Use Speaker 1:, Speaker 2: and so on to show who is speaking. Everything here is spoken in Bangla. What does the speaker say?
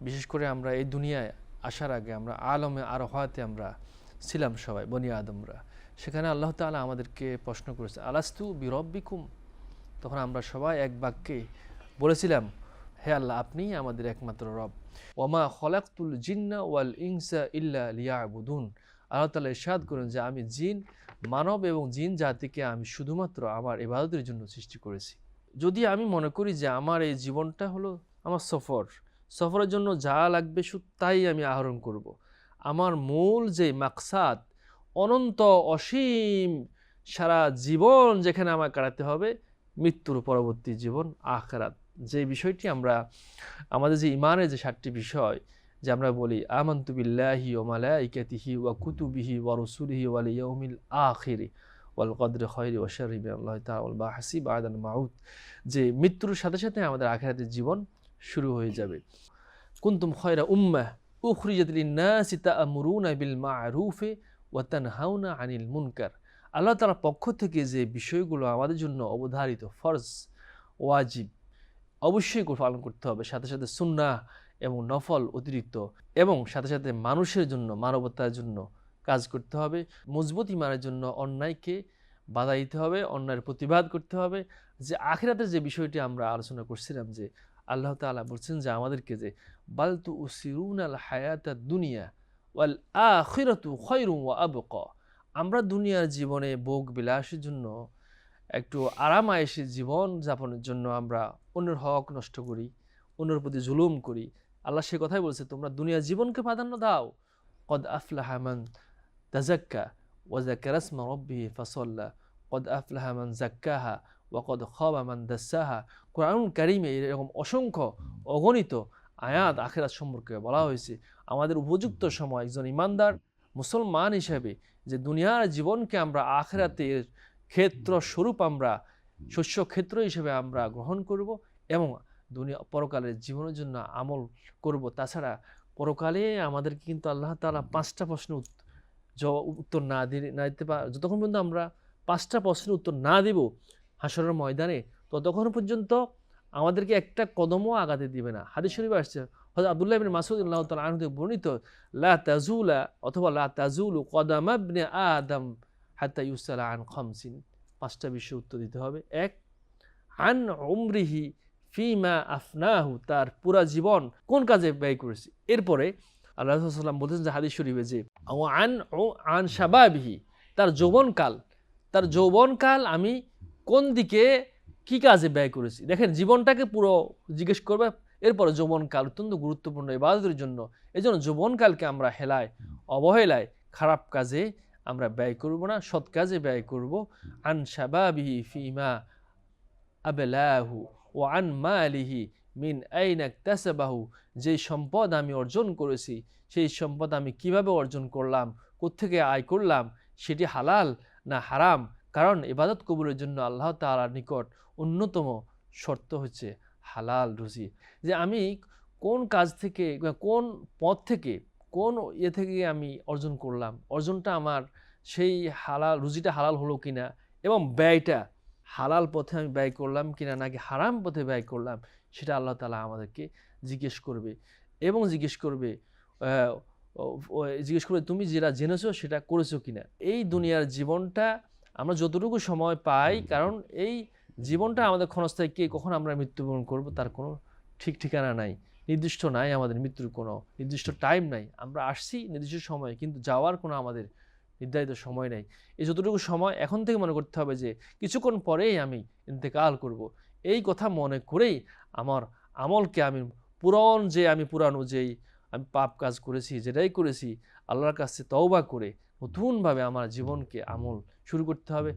Speaker 1: বিশেষ করে আমরা এই দুনিয়ায় আসার আগে আমরা আলমে আরও হওয়াতে আমরা ছিলাম সবাই, বনি আদমরা। সেখানে আল্লাহ তাআলা আমাদেরকে প্রশ্ন করেছে, আলাস্তু বিরব্বিকুম? তখন আমরা সবাই এক বাক্যে বলেছিলাম, হে আল্লাহ, আপনিই আমাদের একমাত্র রব। ওমা খলাকতুল জিন্না ওয়াল ইনসা ইল্লা লিয়াবুদুন। আল্লাহ তালা ইরশাদ করেন যে, আমি জিন, মানব এবং জিন জাতিকে আমি শুধুমাত্র আমার ইবাদতের জন্য সৃষ্টি করেছি। যদি আমি মনে করি যে আমার এই জীবনটা হলো আমার সফর সফরের জন্য যা লাগবে শুধু তাই আমি আহরণ করব। আমার মূল যে মাকসাদ, অনন্ত অসীম সারা জীবন যেখানে আমার কাটাতে হবে, মৃত্যুর পরবর্তী জীবন আখরাত যে বিষয়টি আমরা, আমাদের যে ইমানের যে সাতটি বিষয়, যে আমরা বলি, আমন্তু বিল্লাহি ও মালাইকাতিহি ওয়া কুতুবিহি ওয়া রসুলিহি ওয়াল ইয়াউমিল আখিরি ওয়াল কদরে খয়রি ওয়া শাররি মিন আল্লাহ তাআলা বা হাসিব আদান মাউত যে মৃত্যুর সাথে সাথে আমাদের আখিরাতের জীবন শুরু হয়ে যাবে। কুনতুম খয়রা উম্মাহ উখরিজাত লিন-নাসি তা'মুরুনা বিল মা'রুফি ওয়া তানহাউনা আনিল মুনকার। আল্লাহ তাআলার পক্ষ থেকে যে বিষয়গুলো আমাদের জন্য অবধারিত, ফরজ, ওয়াজিব, অবশ্যই পালন করতে হবে। সাথে সাথে সুন্নাহ এবং নফল অতিরিক্ত এবং সাথে সাথে মানুষের জন্য, মানবতার জন্য কাজ করতে হবে। মজবুত ইমানের জন্য অন্যায়কে বাধা দিতে হবে, অন্যায়ের প্রতিবাদ করতে হবে। যে আখিরাতের যে বিষয়টি আমরা আলোচনা করছিলাম যে আল্লাহ তাআলা বলছেন যে আমাদেরকে যে বালতু উসিরুন আল হায়াতা দুনিয়া ওয়াল আখিরাতু খয়রু ওয়া আবকা। আমরা দুনিয়ার জীবনে ভোগ বিলাসের জন্য, একটু আরাম আয়েসে জীবন যাপনের জন্য আমরা অন্যের হক নষ্ট করি, অন্যের প্রতি জুলুম করি। আল্লাহ সে কথাই বলছে, তোমরা দুনিয়ার জীবনকে প্রাধান্য দাও। কদ আফলাহা মান তাজাক্কা ওয়াজাক্কা রাসমা রব্বিহি ফাসাল্লা। কদ আফলাহা মান জাক্কাহা ওয়াকদ খাবা মান দাসাহা কোরআন কারিমে এরকম অসংখ্য অগণিত আয়াত আখেরাত সম্পর্কে বলা হয়েছে। আমাদের উপযুক্ত সময় একজন ইমানদার মুসলমান হিসেবে যে দুনিয়ার জীবনকে আমরা আখেরাতের ক্ষেত্র স্বরূপ আমরা, শস্য ক্ষেত্র হিসেবে আমরা গ্রহণ করব এবং দুনিয়া পরকালের জীবনের জন্য আমল করব। তাছাড়া পরকালে আমাদেরকে কিন্তু আল্লাহ তাআলা পাঁচটা প্রশ্ন উত্তর না দিয়ে না দিতে পার যতক্ষণ পর্যন্ত আমরা পাঁচটা প্রশ্নের উত্তর না দেব হাসরের ময়দানে, ততক্ষণ পর্যন্ত আমাদেরকে একটা কদমও আগাতে দিবে না। হাদিস শরীফ আসছে, হযরত আব্দুল্লাহ ইবনে মাসউদ আল্লাহ তাআলা আনহু বর্ণিত, লা তাজুলা অথবা লা তাজুলু কদাম ইবনে আদম হাত্তা ইউসালা আন খামসিন পাঁচটা বিষয় উত্তর দিতে হবে। এক, আন উমরিহি ফিমা আফনাহু তার পুরা জীবন কোন কাজে ব্যয় করেছে? এরপরে আল্লাহ সাল্লাম বলতেছেন যে হাদিস শরীফে যে আন ও আন শাবাবিহি তার যৌবনকাল তার যৌবনকাল আমি কোন দিকে কি কাজে ব্যয় করেছি? দেখেন, জীবনটাকে পুরো জিজ্ঞেস করবে, এরপরে যৌবনকাল অত্যন্ত গুরুত্বপূর্ণ ইবাদতের জন্য। এই জন্য যৌবনকালকে আমরা হেলায়, অবহেলায়, খারাপ কাজে আমরা ব্যয় করব না, সৎ কাজে ব্যয় করব। আন শাবাবিহি ফিমা আবেলাহু ও আন মালিহি মিন আইনাক তাসাবাহু যে সম্পদ আমি অর্জন করেছি, সেই সম্পদ আমি কীভাবে অর্জন করলাম, কোত্থেকে আয় করলাম, সেটি হালাল না হারাম? কারণ ইবাদত কবুলের জন্য আল্লাহ তালার নিকট অন্যতম শর্ত হচ্ছে হালাল রুজি। যে আমি কোন কাজ থেকে কোন পথ থেকে, কোন ইয়ে থেকে আমি অর্জন করলাম, অর্জনটা আমার সেই হালাল, রুজিটা হালাল হলো কিনা এবং ব্যয়টা হালাল পথে আমি ব্যয় করলাম কিনা নাকি হারাম পথে ব্যয় করলাম, সেটা আল্লাহ তালা আমাদেরকে জিজ্ঞেস করবে এবং জিজ্ঞেস করবে জিজ্ঞেস করবে, তুমি যেটা জেনেছো সেটা করেছ কিনা? এই দুনিয়ার জীবনটা আমরা যতটুকু সময় পাই কারণ এই জীবনটা আমাদের ক্ষণস্থায়ী কে কখন আমরা মৃত্যুবরণ করব তার কোনো ঠিক ঠিকানা নাই। নির্দিষ্ট নাই আমাদের মৃত্যুর কোনো নির্দিষ্ট টাইম নাই। আমরা আসছি নির্দিষ্ট সময় কিন্তু যাওয়ার কোনো আমাদের নির্ধারিত সময় নেই। এই যতটুকু সময় এখন থেকে মনে করতে হবে যে কিছুক্ষণ পরেই আমি ইন্তেকাল করব। এই কথা মনে করেই আমার আমলকে আমি পুরন যে আমি পুরানো যেই আমি পাপ কাজ করেছি যেটাই করেছি আল্লাহর কাছে তওবা করে নতুনভাবে আমার জীবনকে আমল শুরু করতে হবে।